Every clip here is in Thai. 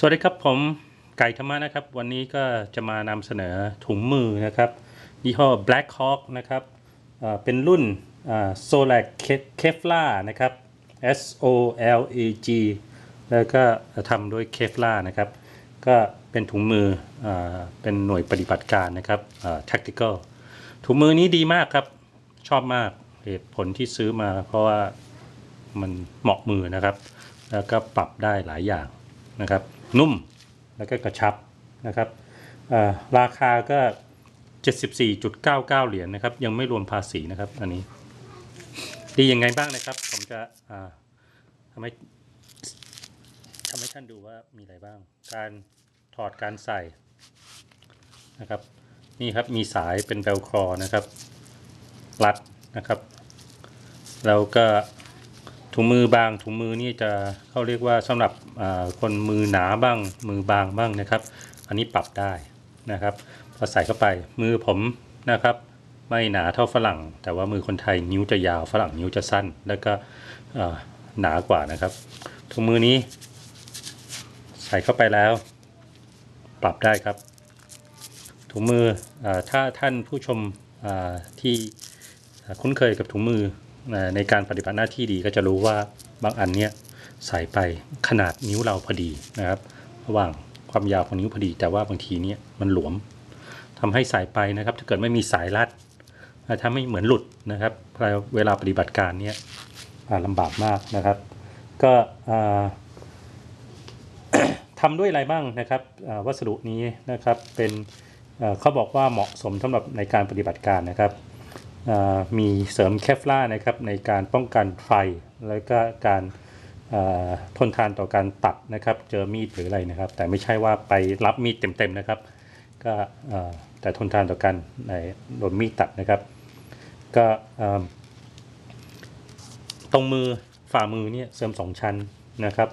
สวัสดีครับผมไก่ธรรมะนะครับ วันนี้ก็จะมานำเสนอถุงมือนะครับยี่ห้อ Black Hawk นะครับเป็นรุ่น Solar Kevlar นะครับ S O L A G แล้วก็ทำด้วย Kevlar นะครับ ก็เป็นถุงมืออเป็นหน่วยปฏิบัติการนะครับ tactical ถุงมือนี้ดีมากครับ ชอบมากเหตุผลที่ซื้อมาเพราะว่ามันเหมาะมือนะครับ แล้วก็ปรับได้หลายอย่าง นะครับ นุ่มแล้วก็กระชับนะครับราคาก็ 74.99 เหรียญนะครับ ยังไม่รวมภาษีนะครับอันนี้ ดียังไงบ้างนะครับ ผมจะทำให้ทำให้ท่านดูว่ามีอะไรบ้าง การถอดการใส่นะครับ นี่ครับมีสายเป็นเวลครอนะครับ รัดนะครับ แล้วก็ ถุงมือบางถุงมือนี่จะเขาเรียกว่าสำหรับคนมือหนาบ้างมือบางบ้างนะครับ อันนี้ปรับได้นะครับพอใส่เข้าไปมือผมนะครับ ไม่หนาเท่าฝรั่ง แต่ว่ามือคนไทยนิ้วจะยาวฝรั่งนิ้วจะสั้น แล้วก็หนากว่านะครับถุงมือนี้ ใส่เข้าไปแล้ว ปรับได้ครับถุงมืออถ้าท่านผู้ชมที่คุ้นเคยกับถุงมือ ในการปฏิบัติหน้าที่ดีก็จะรู้ว่าบางอันเนี้ยใส่ไปขนาดนิ้วเราพอดีนะครับระหว่างความยาวของนิ้วพอดี แต่ว่าบางทีเนี่ยมันหลวมทำให้ใส่ไปนะครับ ถ้าเกิดไม่มีสายรัดอ่าถ้าไม่เหมือนหลุดนะครับเวลาปฏิบัติการเนี่ยลำบากมากนะครับ ก็อ่าทำด้วยอะไรบ้างนะครับวัสดุนี้นะครับเป็นเขาบอกว่าเหมาะสมสำหรับในการปฏิบัติการนะครับ มีเสริมเคฟล่านะครับในการป้องกันไฟ แล้วก็การทนทานต่อการตัดนะครับ เจอมีดหรืออะไรนะครับ แต่ไม่ใช่ว่าไปรับมีดเต็มๆนะครับ ก็แต่ทนทานต่อการในโดนมีดตัดนะครับ ก็ตรงมือฝ่ามือเนี่ยเสริมสองชั้นนะครับ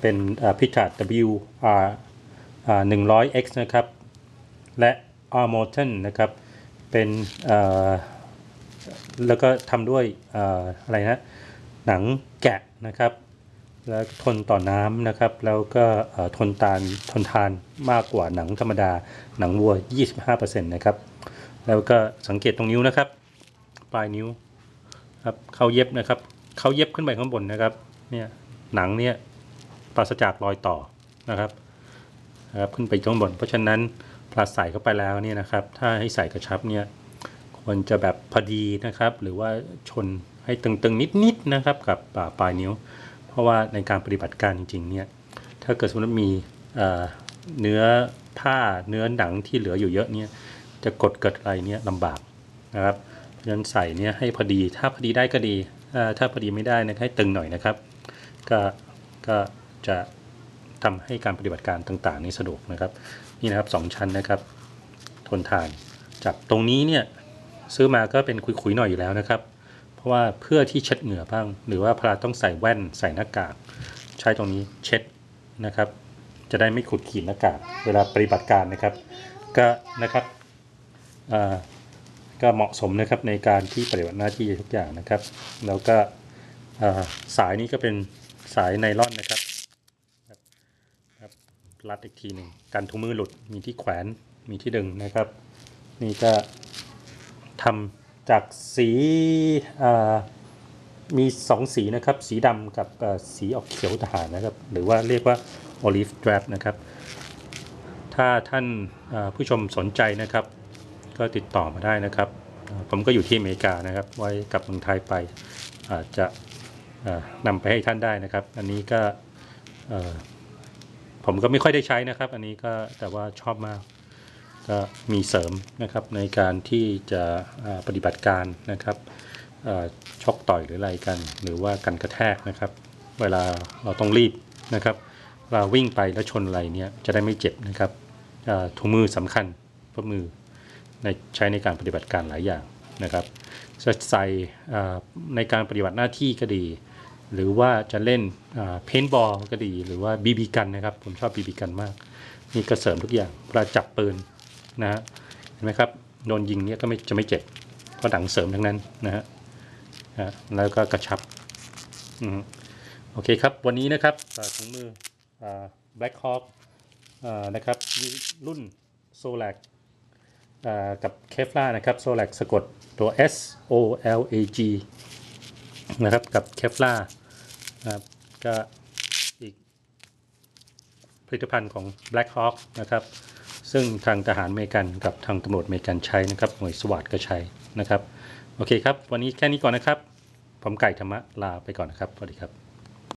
เป็นพิจาร WR อ่า 100X นะครับ และ R Morton นะครับ เป็นแล้วก็ทำด้วยออะไรนะหนังแกะนะครับ แล้วทนต่อน้ำนะครับ แล้วก็ทนทานทนทานมากกว่าหนังธรรมดาหนังวัว 25%นะครับ แล้วก็สังเกตตรงนิ้วนะครับ ปลายนิ้วครับเขาเย็บนะครับเขาเย็บขึ้นไปข้างบนนะครับเนี่ยหนังเนี่ยปราศจากรอยต่อนะครับนะครับ ขึ้นไปข้างบน เพราะฉะนั้น พอใส่เข้าไปแล้วเนี่ยนะครับ ถ้าให้ใส่กระชับเนี่ยควรจะแบบพอดีนะครับ หรือว่าชนให้ตึงๆ นิดๆนะครับกับอ่าปลายนิ้ว เพราะว่าในการปฏิบัติการจริงๆเนี่ยถ้าเกิดสมมติมีเนื้อผ้าเนื้อหนังที่เหลืออยู่เยอะเนี่ยจะกดเกิดอะไรเนี่ยลำบากนะครับเพราะฉะนั้นใส่เนี่ยให้พอดีถ้าพอดีได้ก็ดีถ้าพอดีไม่ได้นะให้ตึงหน่อยนะครับ ก็ก็จะ ทำให้การปฏิบัติการต่างๆ นี้สะดวกนะครับ นี่นะครับสองชั้นนะครับ ทนทานจากตรงนี้เนี่ยซื้อมาก็เป็นคุยๆหน่อยอยู่แล้วนะครับ เพราะว่าเพื่อที่เช็ดเหงื่อบ้าง หรือว่าพลาต้องใส่แว่นใส่หน้ากากใช้ตรงนี้เช็ดนะครับ จะได้ไม่ขุดขีดหน้ากากเวลาปฏิบัติการนะครับ ก็นะครับก็เหมาะสมนะครับในการที่ปฏิบัติหน้าที่ทุกอย่างนะครับ แล้วก็สายนี้ก็เป็นสายไนล่อนนะครับ รัดอีกทีหนึ่งกันถุงมือหลุดมีที่แขวนมีที่ดึงนะครับ นี่ก็ทำจากสีมีสองสีนะครับ สีดำกับสีออกเขียวทหารนะครับ หรือว่าเรียกว่า olive drab นะครับ ถ้าท่านผู้ชมสนใจนะครับ ก็ติดต่อมาได้นะครับ ผมก็อยู่ที่อเมริกานะครับ ไว้กลับเมืองไทยไปอาจจะนำไปให้ท่านได้นะครับ อันนี้ก็ ผมก็ไม่ค่อยได้ใช้นะครับ อันนี้ก็แต่ว่าชอบมาก ก็มีเสริมนะครับในการที่จะปฏิบัติการนะครับเอ่อชกต่อยหรืออะไรกัน หรือว่ากันกระแทกนะครับ เวลาเราต้องรีบนะครับเวลาวิ่งไปแล้วชนอะไรเนี่ยจะได้ไม่เจ็บนะครับถุงมือสำคัญพรามือในใช้ในการปฏิบัติการหลายอย่างนะครับจะใส่ในการปฏิบัติหน้าที่ก็ดี หรือว่าจะเล่นเพนบอลก็ดี หรือว่าบีบีกันนะครับ ผมชอบบีบีกันมาก นี่ก็เสริมทุกอย่างเวลาจับปืนนะฮะเห็นไหมครับโดนยิงเนี่ยก็ไม่จะไม่เจ็บเพราะหนังเสริมทั้งนั้นนะฮะแล้วก็กระชับอืมโอเคครับ วันนี้นะครับถุงมืออ่า Black Hawk เอ่อนะครับรุ่น Solac เอ่อกับ Kevlar นะครับ Solac สะกดตัว S O L A G นะครับกับ Kevlar นะครับ ก็อีกผลิตภัณฑ์ของ Black Hawk นะครับ ซึ่งทางทหารอเมริกันกับทางตำรวจอเมริกันใช้นะครับหน่วยสวัสดก็ใช้นะครับ โอเคครับ วันนี้แค่นี้ก่อนนะครับ ผมไก่ธรรมะลาไปก่อนนะครับสวัสดีครับ